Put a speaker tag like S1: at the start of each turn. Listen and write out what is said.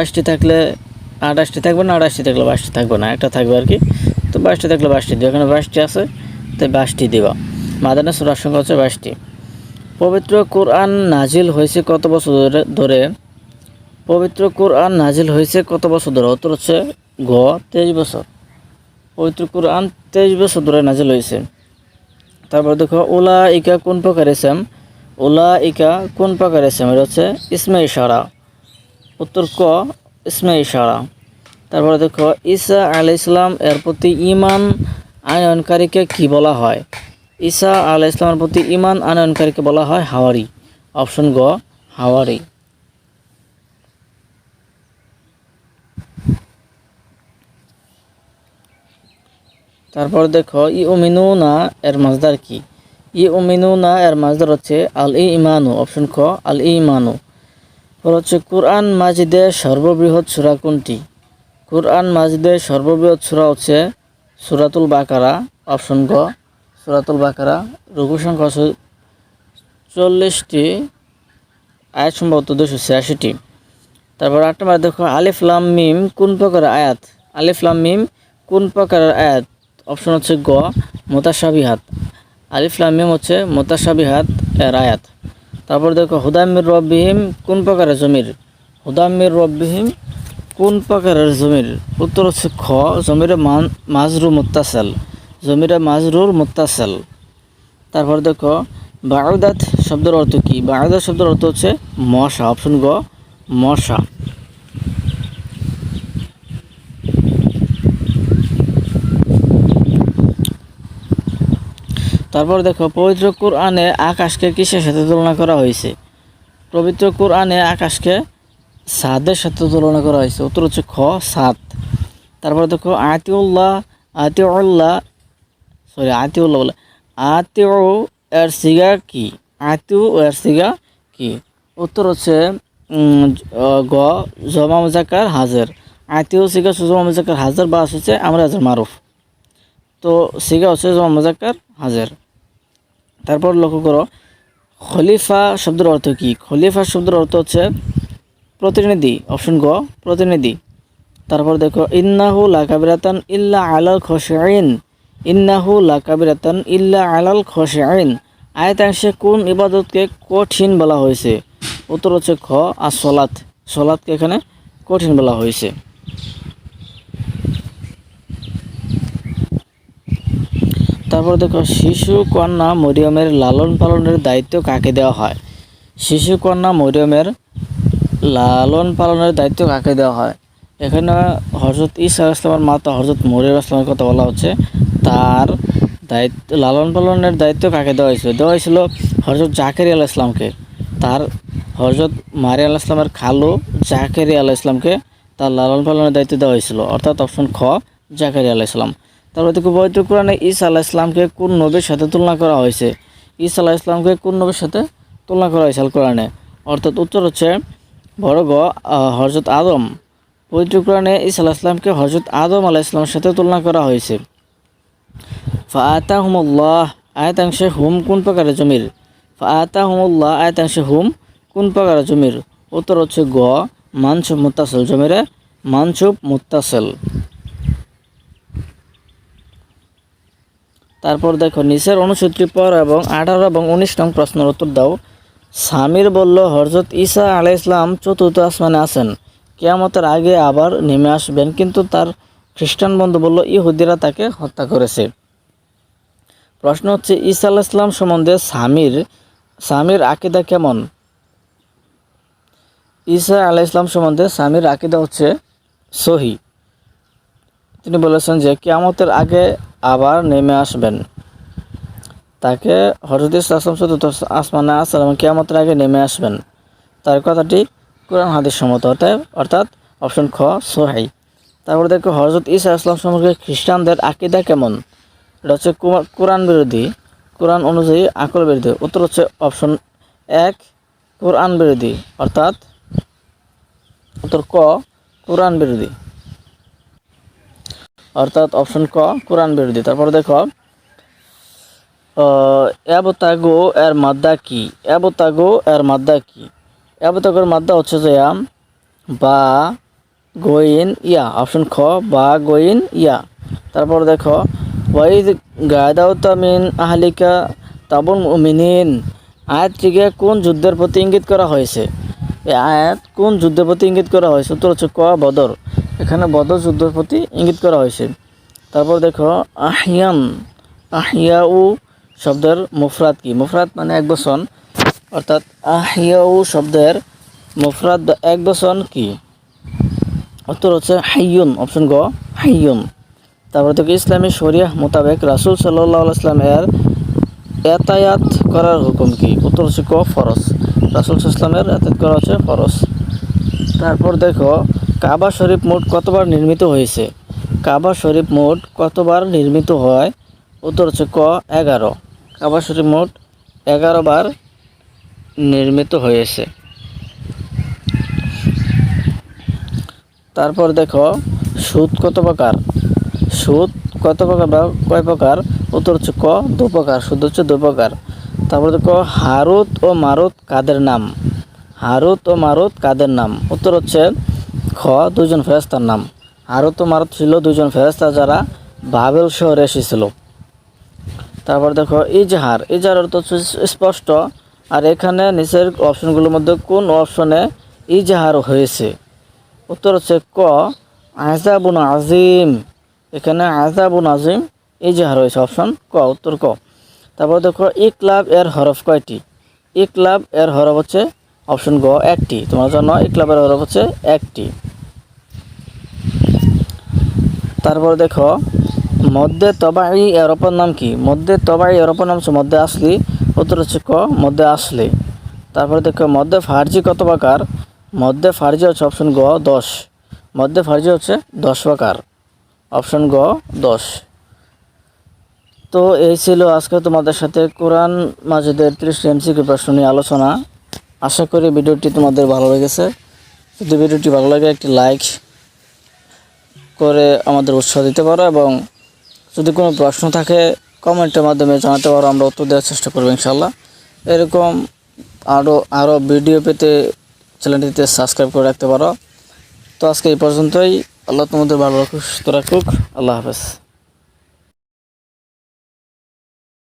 S1: বাইশটি থাকলে আঠাশটি থাকবে না আঠাশটি থাকলে বাইশটি থাকবে না, একটা থাকবে আর কি। তো বাইশটি থাকলে বাইশটি দিও, এখানে বাইশটি আছে, তাই বাইশটি দিবা। মাদানা সুরার সংখ্যা হচ্ছে বাইশটি পবিত্র কোরআন নাজিল হয়েছে কত বছর ধরে? ধরে পবিত্র কোরআন নাজিল হয়েছে কত বছর ধরে? উত্তর হচ্ছে গ, তেইশ বছর। পবিত্র কোরআন তেইশ বছর ধরে নাজিল হয়েছে। তারপর দেখো ওলা ইকা কোন প্রকার এসেম ওলা ইকা কোন প্রকার এসেম এটা হচ্ছে ইসমে ইশারা। উত্তর ক, ইসমে ইশারা। তারপরে দেখো, ঈসা আলাই ইসলাম এর প্রতি ইমান আনয়নকারীকে কি বলা হয়? ঈসা আলাই ইসলামের প্রতি ইমান আনয়নকারীকে বলা হয় হাওয়ারি। অপশন গ, হাওয়ারি। তারপর দেখো ই উমিনু না এর মাজদার কি? ই উমিনু না এর মাজদার হচ্ছে আল ই ইমানু অপশন খ আল ই ইমানু হচ্ছে কোরআন মাজিদের সর্ববৃহৎ সূরা কোনটি? কোরআন মাজিদের সর্ববৃহৎ সূরা হচ্ছে সূরাতুল বাকারা, অপশন গ, সুরাতুল বাকারা। রঘু সংখ্যা হচ্ছে চল্লিশটি, আয়াত সম্ভবত দুশো ছিয়াশিটি। তারপর আট নম্বর দেখো, আলিফ, লাম, মিম, কোন প্রকারের আয়াত? আলিফ, লাম, মিম, কোন প্রকারের আয়াত? অপশন হচ্ছে গ, মোতাসাবিহাত। আলিফ, লাম, মিম হচ্ছে মোতাসাবিহাত এর আয়াত। তারপর দেখো হুদামির রব্বিহিম কোন প্রকারের জমির? হুদামির রব্বিহিম কোন প্রকারের জমির? উত্তর হচ্ছে খ, জমিরে মাজরু মুত্তাসাল। জমিরে মাজরুর মুত্তাসাল। তারপর দেখো বায়ুদাত শব্দের অর্থ কি? বায়ুদাত শব্দের অর্থ হচ্ছে মশা অপশন গ, মশা। তারপর দেখো, পবিত্র কোরআনে আকাশকে কিসের সাথে তুলনা করা হয়েছে? পবিত্র কোরআনে আকাশকে সাদের সাথে তুলনা করা হয়েছে। উত্তর হচ্ছে খ সাত তারপর দেখো, আতিউল্লাহ আতিউল্লাহ সরি আতিউল্লাহ বলে, আতিউ এর সিগা কি? আতিউ এর সিগা কি? উত্তর হচ্ছে গ, জমা মুজাক্কার হাজার। আতিউ সিগা সুজমা মুজাক্কার হাজার বা হচ্ছে আমরা হাজার মারুফ। তো সিগা হচ্ছে জমা মুজাক্কার হাজার। তারপর লক্ষ্য করো, খলিফা শব্দের অর্থ কি? খলিফা শব্দের অর্থ হচ্ছে প্রতিনিধি অপশন গ, প্রতিনিধি। তারপর দেখো, ইন্নাহু লাকাবিরাতান ইল্লা আলাল খসিন ইন্নাহু লাকাবিরাতান ইল্লা আলাল খসিন আয়তাংশে কোন ইবাদতকে কঠিন বলা হয়েছে? উত্তর হচ্ছে খ আর সলাৎ সলাৎকে এখানে কঠিন বলা হয়েছে। তারপর দেখো, শিশু কন্যা মরিয়মের লালন পালনের দায়িত্ব কাকে দেওয়া হয়? শিশু কন্যা মরিয়মের লালন পালনের দায়িত্ব কাকে দেওয়া হয়? এখানে হজরত ইসা ইসলামের মাতা হজরত মরিয়ম ইসলামের কথা বলা হচ্ছে। তার দায়িত্ব, লালন পালনের দায়িত্ব কাকে দেওয়া হয়েছিল? দেওয়া হয়েছিল হজরত জাকেরি আল ইসলামকে তার হজরত মারিয়া আল ইসলামের খালু জাকেরি আল ইসলামকে তার লালন পালনের দায়িত্ব দেওয়া হয়েছিল। অর্থাৎ অপশন খ জাকেরি আল ইসলাম তারপরে দেখো পবিত্র কোরআনে ঈসা আল্লাহ ইসলামকে কোন নবীর সাথে তুলনা করা হয়েছে? ঈসা আল্লাহ ইসলামকে কোন নবীর সাথে তুলনা করা হয়েছে আল কোরআনে অর্থাৎ উত্তর হচ্ছে, বড় গ হজরত আদম। পবিত্র কোরআনে ঈসা আল্লাহ ইসলামকে হজরত আদম আলাহ ইসলামের সাথে তুলনা করা হয়েছে। ফাআতাহুমুল্লাহ, আয়াতাংশে হুম কোন প্রকারের জমির? ফাআতাহুমুল্লাহ, আয়াতাংশে হুম কোন প্রকারের জমির? উত্তর হচ্ছে গ, মানসুব মুত্তাসিল জমিরে, মানসুব মুত্তাসিল। তারপর দেখো, নিচের অনুসূত্রি পর এবং আঠারো এবং উনিশ নং প্রশ্নের উত্তর দাও। সামির বলল হরজত ঈসা আলাই ইসলাম চতুর্থ আসমানে আছেন। কেয়ামতের আগে আবার নেমে আসবেন। কিন্তু তার খ্রিস্টান বন্ধু বলল, ইহুদিরা তাকে হত্যা করেছে। প্রশ্ন হচ্ছে, ঈসা আলাহ ইসলাম সম্বন্ধে সামির সামির আকিদা কেমন? ঈসা আলাহ ইসলাম সম্বন্ধে সামির আকিদা হচ্ছে সহি। তিনি বলেছেন যে, কেয়ামতের আগে আবার নেমে আসবেন। তাকে হজরত আসলাম চতুর্থ আসমানে এবং কিয়ামতের আগে নেমে আসবেন। তার কথাটি কোরআন হাদিস সম্মত অর্থাৎ অর্থাৎ অপশন খ সোহাই তারপর দেখো হজরত ইসা ইসলাম সম্পর্কে খ্রিস্টানদের আকিদা কেমন? এটা হচ্ছে কোরআন বিরোধী। কোরআন অনুযায়ী আকল বিরোধী। উত্তর হচ্ছে অপশন এক, কোরআন বিরোধী। অর্থাৎ উত্তর ক, কোরআন বিরোধী। অর্থাৎ অপশন ক, কোরআন বিরোধী। তারপরে দেখো অ্যাবতাগো এর মাদ্দা কি? অ্যাবতাগো এর মাদ্দা কি? অ্যাবতাগোর মাদ্দা হচ্ছে যে বা, গোইন, ইয়া। অপশন খ, বা, গোইন, ইয়া। তারপর দেখো ওয়াইদ গাদাউতা মিন আহলিকা তাবুল মুমিনিন। আয়াতটিকে কোন যুদ্ধের প্রতি ইঙ্গিত করা হয়েছে? এই আয়াত কোন যুদ্ধের প্রতি ইঙ্গিত করা হয়েছে উত্তর হচ্ছে ক, বদর। এখানে বদর যুদ্ধের প্রতি ইঙ্গিত করা হয়েছে। তারপর দেখো, আহিয়ান আহিয়াউ শব্দের মুফরাত কি? মুফরাত মানে এক বচন। অর্থাৎ আহিয়াউ শব্দের মুফরাত এক বচন কি? উত্তর হচ্ছে হাইয়ুন অপশন গ, হাইয়ুন তারপরে দেখো, ইসলামী শরিয়াহ মোতাবেক রাসুল সাল্লাহ ইসলামের এতায়াত করার হুকুম কি? উত্তর হচ্ছে ক, ফরজ। রাসুল ইসলামের এতায়াত করা হচ্ছে ফরজ। তারপর দেখো কাবা শরীফ মোট কতবার নির্মিত হয়েছে? কাবা শরীফ মোট কতবার নির্মিত হয়? উত্তর হচ্ছে ক, এগারো। কাবা শরীফ মোট এগারো বার নির্মিত হয়েছে। তারপর দেখো, সুদ কত প্রকার? সুদ কত প্রকার বা কয় প্রকার? উত্তর হচ্ছে ক, দু প্রকার। সুদ হচ্ছে দু প্রকার। তারপর দেখো, হারুত ও মারুত কাদের নাম? হারুত ও মারুত কাদের নাম? উত্তর হচ্ছে খ দুজন ফেরেস্তার নাম। হারুত তো মারুত ছিল দুজন ফেরেস্তা যারা বাবেল শহরে এসেছিল। তারপর দেখো, ইজহার। ইজহার অর্থ স্পষ্ট। আর এখানে নিচের অপশনগুলোর মধ্যে কোন অপশনে ইজহার হয়েছে? উত্তর হচ্ছে ক আজাবুন আজিম এখানে আজাবুন আজিম ইজহার হয়েছে। অপশন ক, উত্তর ক। তারপর দেখো, ইকলাব এর হরফ কয়টি? ইকলাব এর হরফ হচ্ছে অপশন গ, একটি। তোমার জন্য ইকলাবের হরফ হচ্ছে একটি। তারপর দেখো, মধ্যে তবাই এর অপর নাম কি? মধ্যে তবাই এর অপর নাম মধ্যে আসলি, উত্তর হচ্ছে ক? মধ্যে আসলে। তারপরে দেখো, মধ্যে ফার্জি কত প্রকার? মধ্যে ফার্জি হচ্ছে অপশন গ, দশ। মধ্যে ফার্জি হচ্ছে দশ প্রকার। অপশন গ, দশ। তো এই ছিল আজকে তোমাদের সাথে কোরআন মাজিদের ত্রিশ এমসিকিউ প্রশ্ন নিয়ে আলোচনা। আশা করি ভিডিওটি তোমাদের ভালো লেগেছে। যদি ভিডিওটি ভালো লাগে, একটি লাইক করে আমাদের উৎসাহ দিতে পারো এবং যদি কোনো প্রশ্ন থাকে, কমেন্টের মাধ্যমে জানাতে পারো, আমরা উত্তর দেওয়ার চেষ্টা করব ইনশাল্লাহ এরকম আরও আরও ভিডিও পেতে চ্যানেলটিতে সাবস্ক্রাইব করে রাখতে পারো। তো আজকে এই পর্যন্তই। আল্লাহ তোমাদের ভালো রাখুক, সুস্থ রাখুক। আল্লাহ হাফেজ।